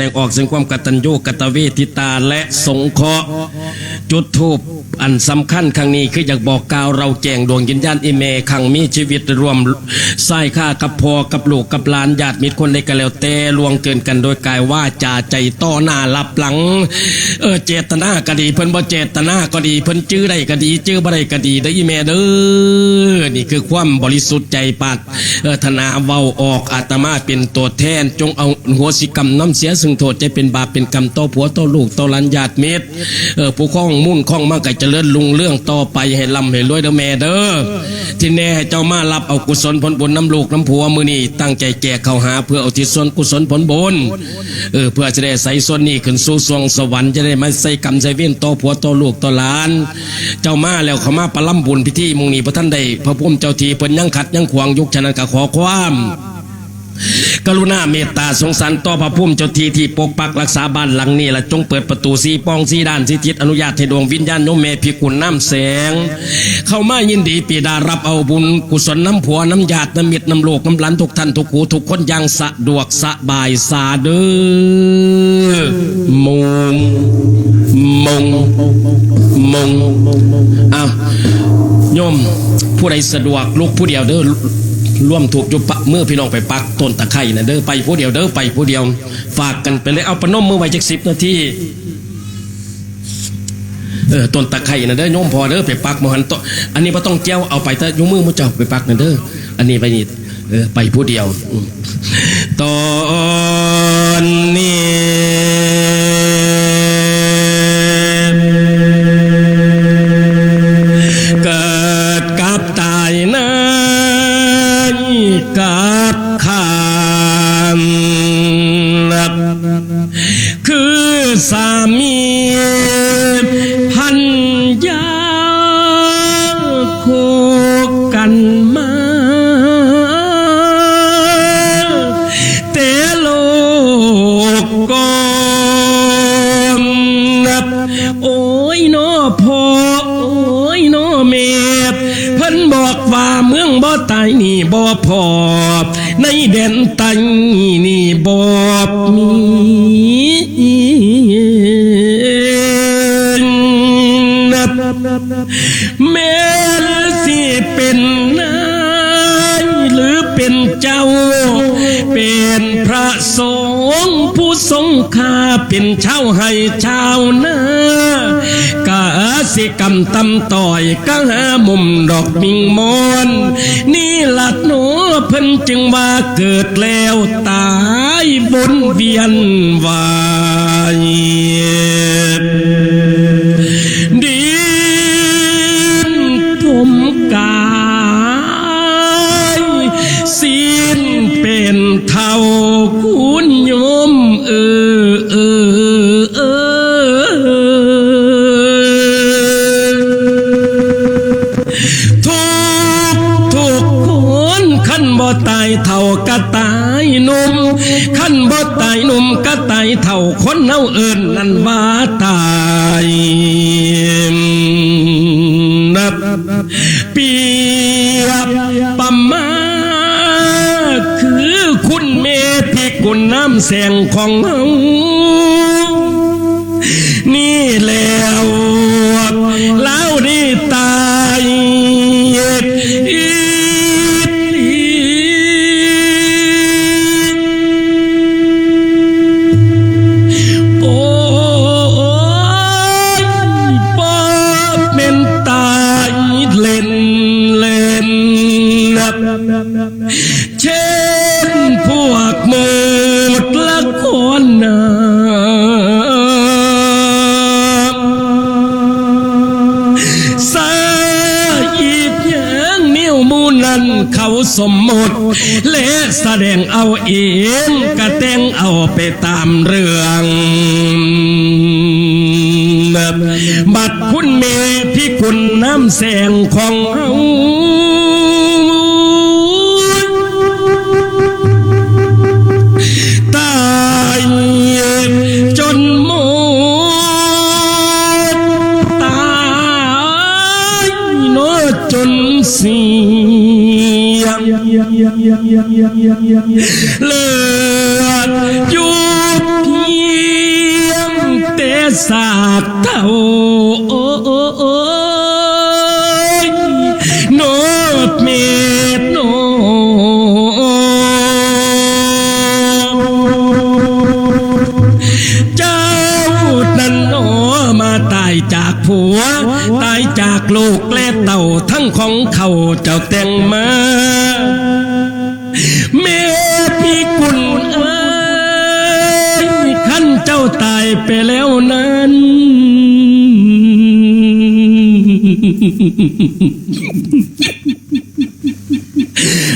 แสดงออกซึ่งความกตัญญูกตเวทิตาและสงเคราะห์จุดทูป อันสำคัญครั้งนี้คืออยากบอกกล่าวเราแจงดวงยินญาณอิเมขังมีชีวิตรวมใส่ข้ากับพอกับลูกกับหลานญาติมิตรคนใดก็แล้วแต่ลวงเกินกันโดยกายว่าจาใจต่อหน้ารับหลังเออเจตนาก็ดีเพิ่นบ่เจตนาก็ดีเพิ่นจื้อได้ก็ดีจื้อบ่ได้ก็ดีได้ออีแม่เด้อนี่คือความบริสุทธิ์ใจปัดเออธนาเว้าออกอาตมาเป็นตัวแทน จงเอาหัวสิกรรมน้ำเสียซึ่งโทษจะเป็นบาปเป็นกรรมต่อผัวต่อลูกต่อหลานญาติมิตรเออผู้ข้องมุ่นข้องมากไก่เจริญลุงเรื่องต่อไปให้ร่ำให้รวยเด้อแม่เด้อที่แน่ให้เจ้ามารับเอากุศลผลบุญน้ำลูกน้ำผัวมือนี่ตั้งใจแจกเข้าหาเพื่อเอาทิศส่วนกุศลผลบุญเออเพื่อจะได้ใส่ส่วนนี้ขึ้นสู่สวงสวรรค์จะได้ไม่ใส่กรรมใส่เวียนต่อผัวต่อลูกต่อหลาน เจ้ามาแล้วเขามาประลัมบุญพิธีมุงนี้พระท่านใดพระพุ่มเจ้าทีเพิ่นยังขัดยังขวางยุคฉะนั้นก็ขอความ กรุณาเมตตาสงสารต่อพระพุ่มเจ้าทีที่ปกปักรักษาบ้านหลังนี้ละจงเปิดประตูสีป้องสีด้านสีทิศอนุญาตให้ดวงวิญญาณโยมเมพิกุลน้ำแสง เข้ามายินดีปีดารับเอาบุญกุศลน้ำผัวน้ำญาติน้ำมิตรน้ำโลกน้ำหลันทุกท่านทุกหูทุกคนยังสะดวกสบายสาเด้อมงมงมงอ้าวโยมผู้ใดสะดวกลุกผู้เดียวเด้อ ร่วมถูกยุบปะเมื่อพี่น้องไปปักต้นตะไคร่นะเด้อไปผู้เดียวเด้อไปผู้เดียว ฝากกันไปเลยเอาปนมมือไว้จักสิบนาทีเออต้นตะไคร่นะเด้อโยมพอเด้อไปปักมหันโตอันนี้บ่ต้องเจ้าเอาไปแต่ยกมือมุเจ้าไปปักนะเด้ออันนี้ไปนี่เออไปผู้เดียวตอนนี้ กันมา นเช่าให้ชาวนากะสิกรรมตำต่อยก็หามุมดอกมิงมอนนี่ลัดหนูเพิ่นจึงว่าเกิดแล้วตายบนเวียนวาย ก็ตายหนุ่มขั้นบ่ตายหนุ่มก็ตายเท่าคนเน่าเอิญนั่นว่าตายนับเปียบประมาคือคุณเมธิกุลน้ำแสงของเฮา เขาสมมติเละแสดงเอาเองกระเต้งเอาไปตามเรื่องบัดคุณเมพี่คุณน้ำแสงของเฮา เลือดยู่เพียงเต่สากเท่าโอ้นดเมตโนเจ้านั้นโนมาตายจากผัว ตายจากลูกและเต่าทั้งของเขาเจ้าแต่งมา ไปแล้วนั้น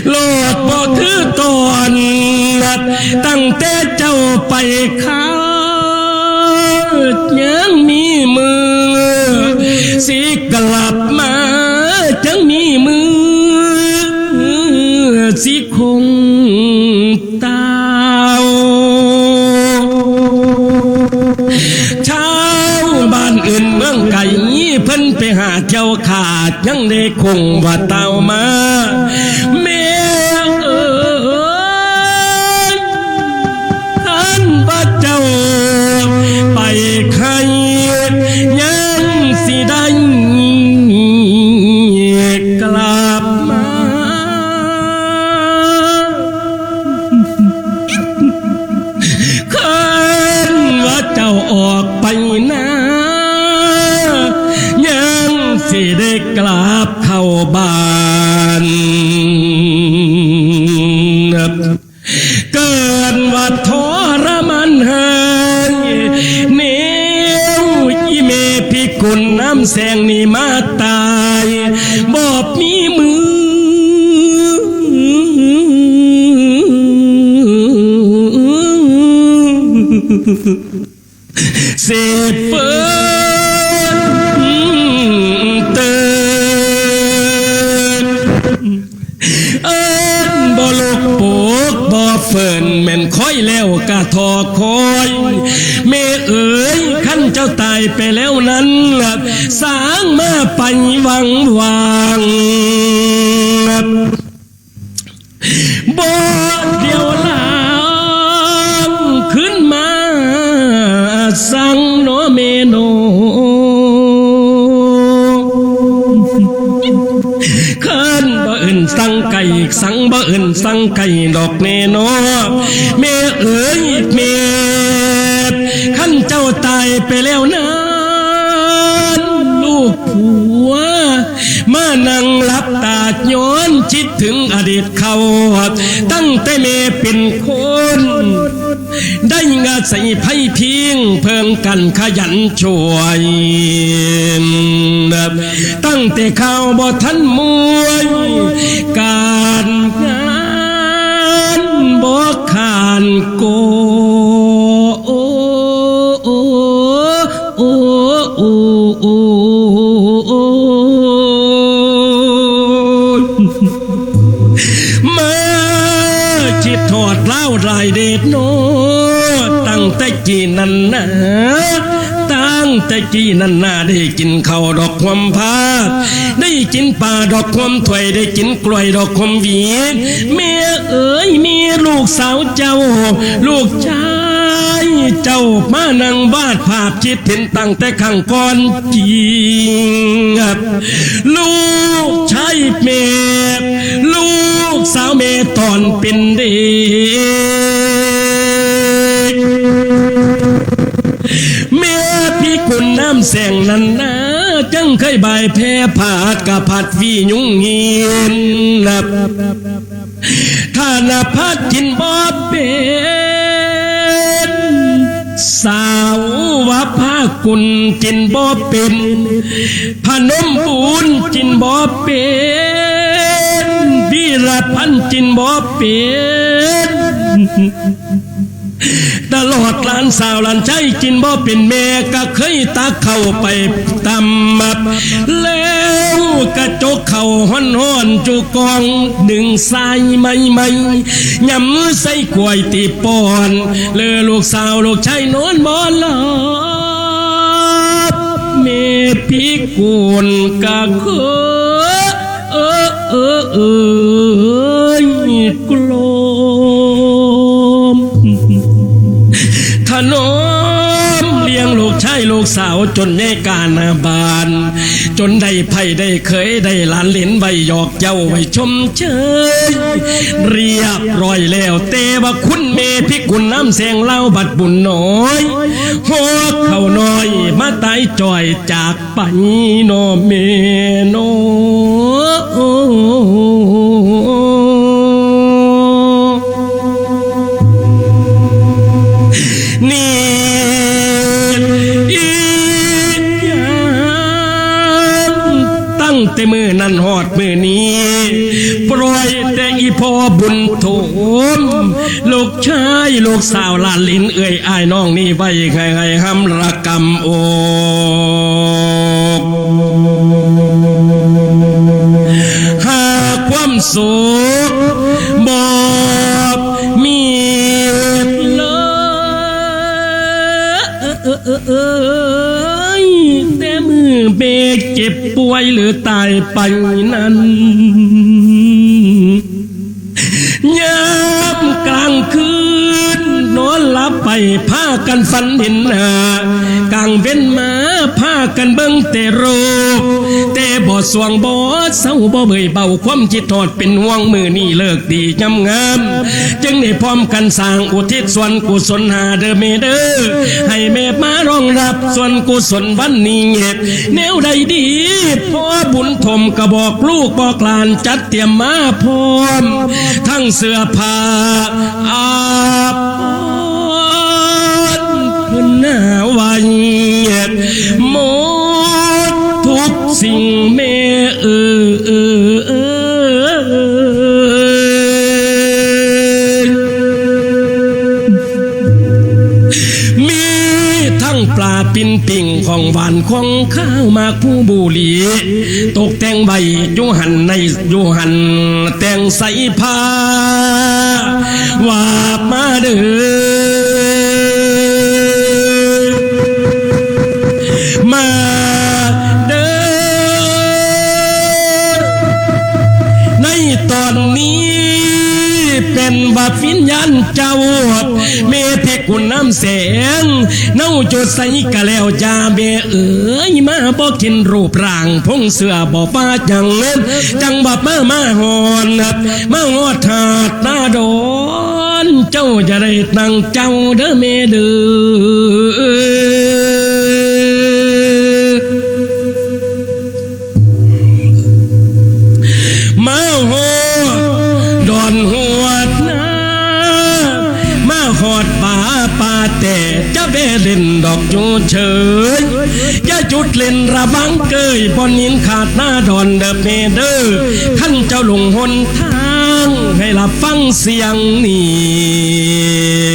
โลดบอกคือตอน ตั้งแต่เจ้าไปข้า หาเจ้าขาดยังได้คงว่าเต่ามาแม่เอ๋ยท่านว่าเจ้า ไปใครยังสิได้กลับมา้กลับเข้าบ้านเกินว่าทรมันหายเนวอีเมพิกุลน้ำแสงนี่มาตายบอบมีมือเสพ เฟินแม่นค่อยแล้วกะทอคอยเมเอ๋ยขั้นเจ้าตายไปแล้วนั้นสางมาไปวังวาง สังบ่เอื่นสังไก่ดอกเนโนเมเอ๋ยเมขันเจ้าตายไปแล้วนานลูกผัวมานั่งหลับตาย้อนจิตถึงอดีตเขาตั้งแต่เมเป็นคน ได้งาใส่ไพ่พิงเพิ่งกันขยันช่วย ตั้งแต่ข้าวบ่ทันมวย การงานบ่ขานโกโอ้โอ้โอ้โอ้โอ้มาจิตทอดเล่าลายเดชโนตั้ จีนันนาตั้งแต่จีนันนาได้กินข้าวดอกความพาได้กินปลาดอกความถวยได้กินกล้วยดอกความหวีเมียเอ๋ยมีลูกสาวเจ้า ลูกชาย เจ้ามานั่งวาดภาพคิดเห็นตั้งแต่ข้งก่อนจริงลูกชายเมียลูกสาวเมตอนเป็นเด็ก นั้นนะจังเคยบายแพ้ผากะผัดวียุงเงียนนับถ้านาพัดกินบ่เป็นสาวว่าพากุลกินบ่เป็นพนมบุญกินบ่เป็นวีรพันกินบ่เป็น ตลอดหลานสาวหลานใจกินบ่เป็นแม่ก็เคยตาเข้าไปตำมับ แล้วกระจกเข่าห้อนห้อนๆจุกองหนึ่งสายไม่ไม่ยำมือใส่กล้วยตีปอนเลอลูกสาวลูกชายนอนบ่หลับเมพีกุนกะเคอเออเออเออกลม นมเลี้ยงลูกชายลูกสาวจนใหญ่กานาบาน จนได้ไผ่ได้เคยได้หลานเหลนไว้หยอกเจ้าไว้ชมเชย เรียบร้อยแล้วเตว่าคุณเมพิกุลน้ำแสงเล่าบัดบุญน้อยหัวเขาน้อยมาตายจ่อยจากไปโนเมโน พอบุญโถมลูกชายลูกสาวลานลินเอ่ยอายน้องนี่ไว้ไงไงห้ำระกำโอกหากความสุขบอกมีเลยแต่มือเบกเจ็บป่วยหรือตายไปนั้น ยามกลางคืน นอนหลับไปผ้ากันฝันเห็นหน้ากลางเว้นมาผ้า กันเบิ้งแต่โรคแต่บ่สวงบ่เศร้าบ่เบยเบาความจิตทอดเป็นห่วงมือนี่เลิกดีจำงามจึงได้พร้อมกันสร้างอุทิศส่วนกุศลหาเดอเมเดอให้แม่มารองรับส่วนกุศลวันนี้เงียบแนวใดดีพ่อบุญทมกระบอกลูกบอกลานจัดเตรียมมาพร้อม ทั้งเสื้อผ้าอา ของหวานของข้าวมากผู้บุรีตกแต่งใบยูหันในยูหันแต่งใส่ผ้าว่ามาเด้อมาเด้อในตอนนี้เป็นบัดวิญญาณเจ้าเมเพกุณน้ำแสงเน่าจดใส่กะแล้วจาเบเอ๋ยมาบอกกินรูปร่างพงเสือบอกป้าจังเล่นจังบับมามาหอนมาหอดถาดหน้าดอนเจ้าจะได้ตั้งเจ้าเด้อเมเด้อ เล่นดอยู่เฉยอย่าจุดเล่นระบังเกยบอนนินขาดหน้าดอนเดอเมเดอร์ท่านเจ้าหลงหนทาง ให้รับฟังเสียงนี้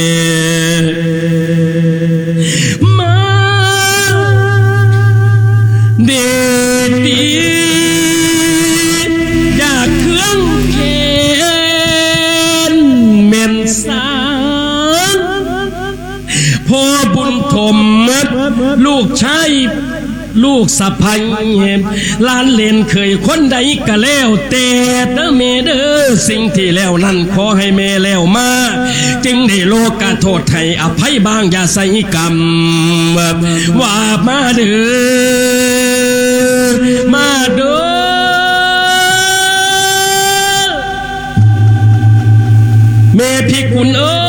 ลูกชายลูกสะพัยลานเลนเคยคนใดก็แล้วแต่เด้อเมเด้อสิ่งที่แล้วนั้นขอให้เมแล้วมา จึงได้โลกาโทษให้อภัยบางอย่าใส่กรรมว่ามาเด้อมาเด้อเมพิกุลเอ้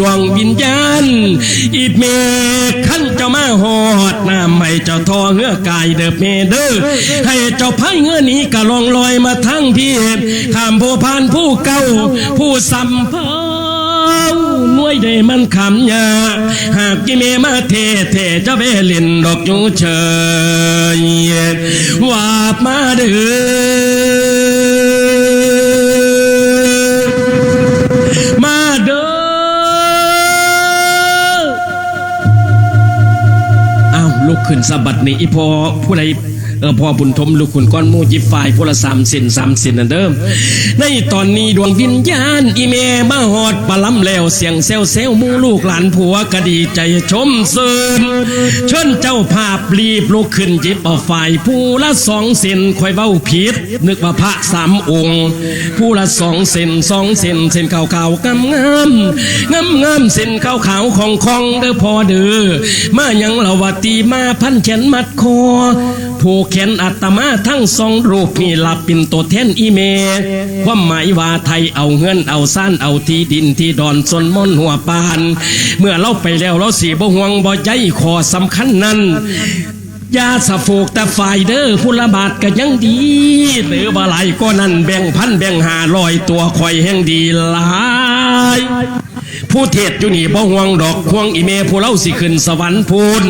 ดวงวิญญาณ อีเมขั้นเจ้ามาหอดน้ำไม่เจ้าทอเหือกายเด้อเมเด้อให้เจ้าพายเงื่อนี้กะลองลอยมาทั้งพี่ข้ามผู้พานผู้เก่าผู้สัมเพาหน่วยได้มันคำยาหากกิเมมาเทเทจะไปเล่นดอกยูเชยว่ามาเด้อ ขึ้นสะบัดนี่อีพอผู้ใด เออพ่อบุญทมลูกคุณก้อนมูจิบฝ่ายพละสามสินสามสินนั่นเดิม ในตอนนี้ดวงวิญญาณอีเมมาหอดปลาล้ำแล้วเสียงเซลเซลมูลูกหลานผัวก็ดีใจชมเสินเชิญเจ้าภาพรีบลุกขึ้นจิบเอาฝ่ายผู้ละสองเซนคอยเว้าผิด นึกว่าพระสามองค์ ผู้ละสองเซนสองเซนเซนขาวขาวๆงามงามงามงามๆเซนขาวขาวของคองเด้อพอเด้อมายังละวตีมาพันแขนมัดคอ ผูกแขนอัตมาทั้งสองรูปนี่หลับเป็นตัวแทนอีเมความหมายว่าไทยเอาเงินเอาซ่านเอาที่ดินที่ดอนสนมนหัวปาน เมื่อเราไปแล้วเราสีบ่ห่วงบ่ใยขอสำคัญนั้นยาสะโฟกแต่ฝ่ายเด้อพุละบาทก็ยังดี หรือบาไหลายก็นั่นแบ่งพันแบ่งหาลอยตัวคอยแห่งดีหลายผู้เทศอยู่นี่บ่ห่วงดอกห่วงอีเมผู้เล่าสิขึ้นสวรรค์พูน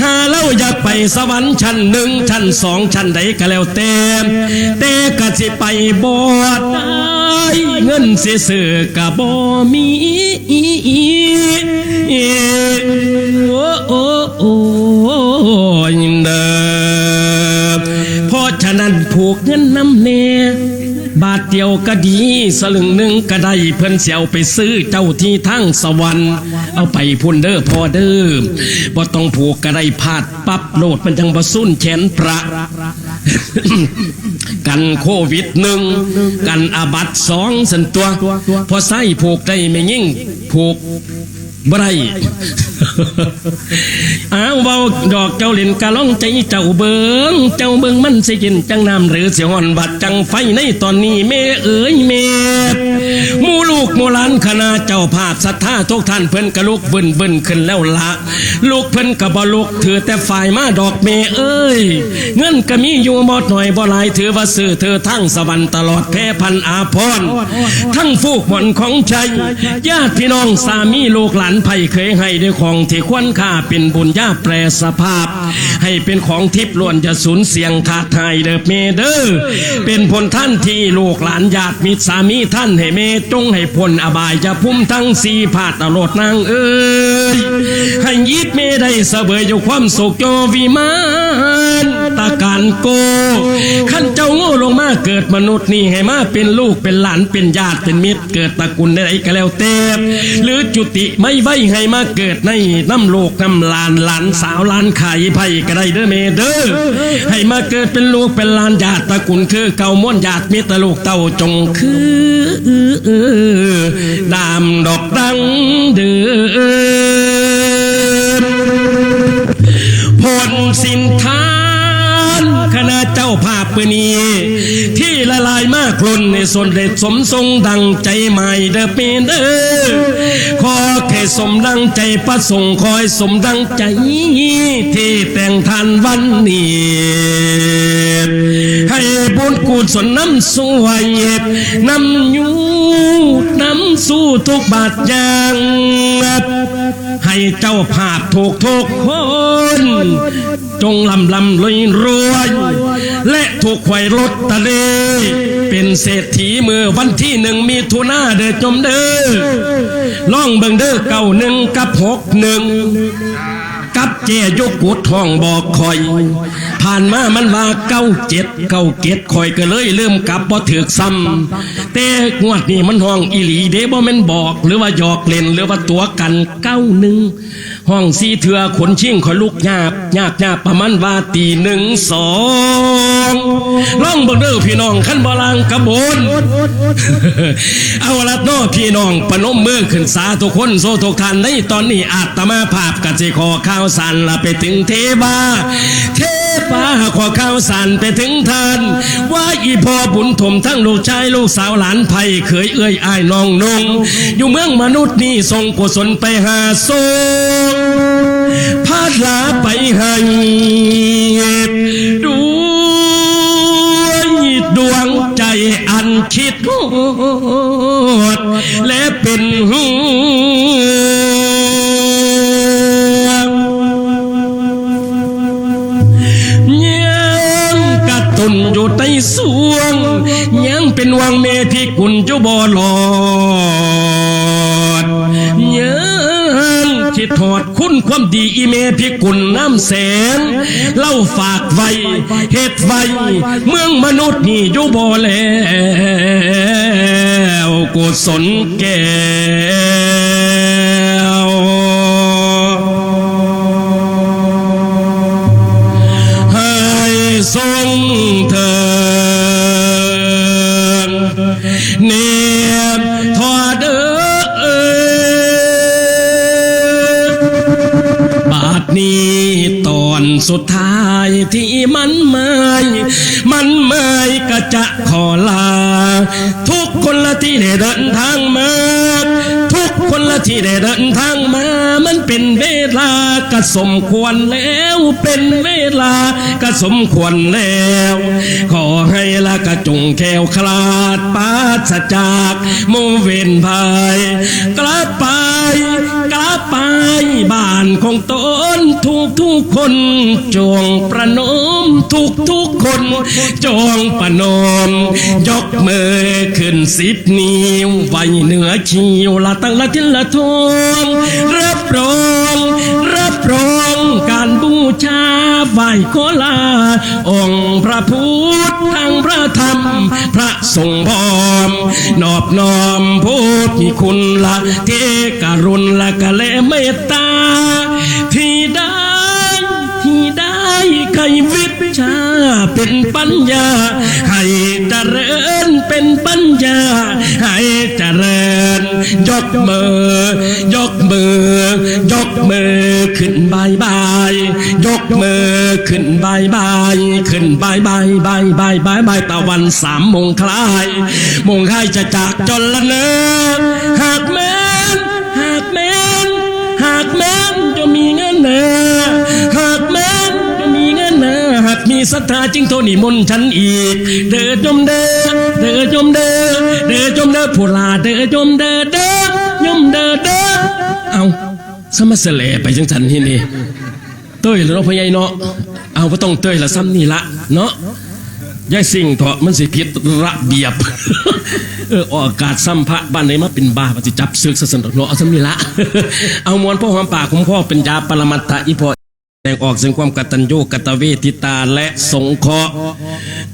หาเล่าอยากไป สวรรค์ชั้นหนึ่งชั้นสองชั้นใดก็แล้วแต่แต่ก็สิไปบอดได้เงินเสียเสือก็บ่มีโอ้โอ้โอ้เด้อเพราะฉะนั้นผูกเงินน้ำเน บาทเดียวก็ดีสลึงหนึ่งก็ได้เพื่อนเสียวไปซื้อเจ้าที่ทั้งสวรรค์เอาไปพุ่นเด้อพอเด้อบ่ต้องผูกก็ได้พาดปั๊บโลดมันจังบ่สุ่นแขนพระ กันโควิดหนึ่งกันอาบัตสองสันตัว พอไส้ผูกได้ไม่ยิ่งผูก บ่ได้อ้าวเบาดอกเจ้าเล่นกะล่องใจเจ้าเบิงเจ้าเบิงมันสิกินจังน้ำหรือเสียหอนบัดจังไฟในตอนนี้แม่เอ๋ยแม่หมูลูกโมหลานคณะเจ้าภาพศรัทธาทุกท่านเพิ่นกะลุกบึนบึนขึ้นแล้วละลูกเพิ่นกะบ่ลุกถือแต่ฝ่ายมาดอกแม่เอ้ยเงินก็มีอยู่บ่หน่อยบ่หลายถือว่าซื้อเธอทั้งสวรรค์ตลอดแพ้พันอาพรทั้งฟูกหวนของใจญาติพี่น้องสามีลูกหลานไผ่เคยให้ด้วยของที่ควรค่าเป็นบุญญาแปรสภาพ ให้เป็นของทิพย์ล้วนจะสูญเสียงขาดหายเด้อเมเด้อเป็นผลท่านที่ลูกหลานญาติมิตรสามีท่านให้เมจงให้พ้นอบายจะพุ่มทั้งสี่ผาดตลอดนางเอ้ยให้ยิบเมได้เสวยอยู่ความสุขโจวิมาน การโกขั้นเจ้าโง่ลงมาเกิดมนุษย์นี่ให้มาเป็นลูกเป็นหลานเป็นญาติเป็นมิตรเกิดตระกูลใดก็แล้วแต่หรือจุติไม่ไว้ให้มาเกิดในน้ำโลกน้ำลานหลานสาวหลานไข่ไผ่ก็ได้เด้อเมเด้อให้มาเกิดเป็นลูกเป็นหลานญาติตระกูลคือเก่าม้วนญาติมิตรลูกเต่าจงคือดามดอกดังเดือผลสินท้า มือนี้ ที่ละลายมากล้นในส่วนเด็ดสมทรงดังใจใหม่เดอเปนเด้อขอแค่สมดังใจประสงค์คอยสมดังใจ ที่แต่งทานวันนี้ให้บุญกุศลน้ำสวยน้ำยูน้ำสู้ทุกบาทยางให้เจ้าภาพถูกทุกคน จงลำลำรวยรวย และถูกหวยรถตะเล เป็นเศรษฐีเมื่อวันที่หนึ่งมีทุนาเดือจมเด้อล่องเบิงเด้อเก่าหนึ่งกับหกหนึ่งกับเจยกกุดทองบอกคอย ผ่านมามันว่าเก้าเจ็ดเก้าเก็ดคอยก็เลยเริ่มกลับบ่ถือกซ้ำแต่งวดนี้มันห้องอีหลีเด้บ่แม่นบอก หรือว่าหยอกเล่นหรือว่าตัวกันเก้าหนึ่งห้องสีเถือขนชิ่งคอยลุกหยาบหยาบหยาบประมาณว่าตีหนึ่งสองล่องเบิ่งเด้อพี่น้องขั้นบาลางกระบนเอาละน้อพี่น้องปนมมือขึ้นสาทุกคนโซทุกท่านในตอนนี้อาตมาภาพกสิขอข้าวสารละไปถึงเทบาเท ปาขอข้าวสารไปถึงท่าน ว่าอีพ่อบุญถมทั้งลูกชายลูกสาวหลานไผ่เคยเอื้อยอ้ายน้องนง อยู่เมืองมนุษย์นี่ส่งกุศลไปหาโซพาดลาไปให้ด้วยดวงใจอันคิดโหดและเป็นห่ จ้าบ่หลอดเยังคิดถอดคุณความดีอีเมพิกุลน้ำแสงเล่าฝากไว้เหตุไว้เมืองมนุษย์นี่อยู่บ่แล้วกุศลแก้วให้ทรงเถิด สุดท้ายที่มันไม่มันไม่ก็จะขอลา ทุกคนละที่ได้เดินทางมา คนละที่ได้เดินทางมา มันเป็นเวลาก็สมควรแล้ว เป็นเวลาก็สมควรแล้ว ขอให้ละกระจงแควคลาดปราศจากโมเวนภัยกลับไปกลับไปบ้านของตนทุกทุกคนจงประนมทุกทุกคนจงประนมยกมือขึ้นสิบนิ้วไว้เหนือคิวละตั้งละทิละทงรับรองรับรองการบูชาไหว้ขอลา องค์พระพุทธทั้งพระธรรม พระสงฆ์พร้อม นอบน้อมพูดที่คุณละเทกรุณละกะเลเมตตาที่ได้ ไขวิชาเป็นปัญญา ให้เจริญเป็นปัญญา ให้เจริญ ยกมือยกมือยกมือขึ้นบายบายยกมือขึ้นบายบายขึ้นบายบายบายบายบายบายตะวันสามมงคลายมงคลายจะจากจนละเนินหากแม้นหากแม้นหากแม้นจะมีเงินเนอหากแม้ มีศรัทธาจึงโทนิมนต์ฉันอีก เด้อจมเด้อเด้อจมเด้อเด้อจมเด้อผู้ลาเด้อจมเด้อเด้อยมเด้อเด้อเอาสมาเสลไปจังสันที่นี่เต้ยแล้วเนาะพ่อใหญ่เนาะเอาก็ต้องเต้ยละซ้ำนี่ละเนาะยายสิ่งเถอะมันสิผิดระเบียบ เออออกอากาศซ้ำพระบ้านไหนมาเป็นบ้าปฏิจับซึกสะสนดอกเนาะเอาสำนี่ละ เอามวนพ่อหอมปากคุ้มพ่อเป็นยาปรมัตถะอีพอ ดงออกซึ่งความกตัญญูกตเวทิตาและสงเคราะห์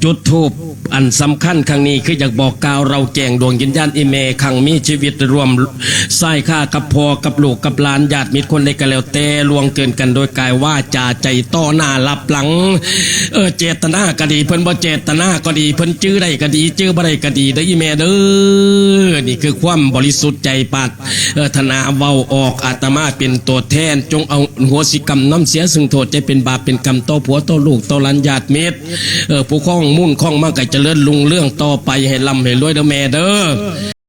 จุดทูปอันสำคัญครั้งนี้คืออยากบอกกล่าวเราแจงดวงยินญาณอิเมขังมีชีวิตรวมไส้ข้ากับพอกับลูกกับหลานญาติมิตรคนใดก็แล้วแต่ลวงเกินกันโดยกายว่าจาใจต่อหน้ารับหลังเออเจตนาก็ดีเพิ่นบ่เจตนาก็ดีเพิ่นจื้อได้ก็ดีจื้อบ่ได้ก็ดีเด้ออีแม่เด้อนี่คือความบริสุทธิ์ใจปัดเออธนาเว้าออกอาตมาเป็นตัวแทนจงเอาหัวสิกรรมน้ำเสียซึ่งโทษจะเป็นบาปเป็นกรรมต่อผัวต่อลูกต่อหลานญาติมิตรเออผู้ข้องมุ่นข้องมากไก่เจริญลุงเรื่องต่อไปให้ลำให้รวยเด้อแม่เด้อ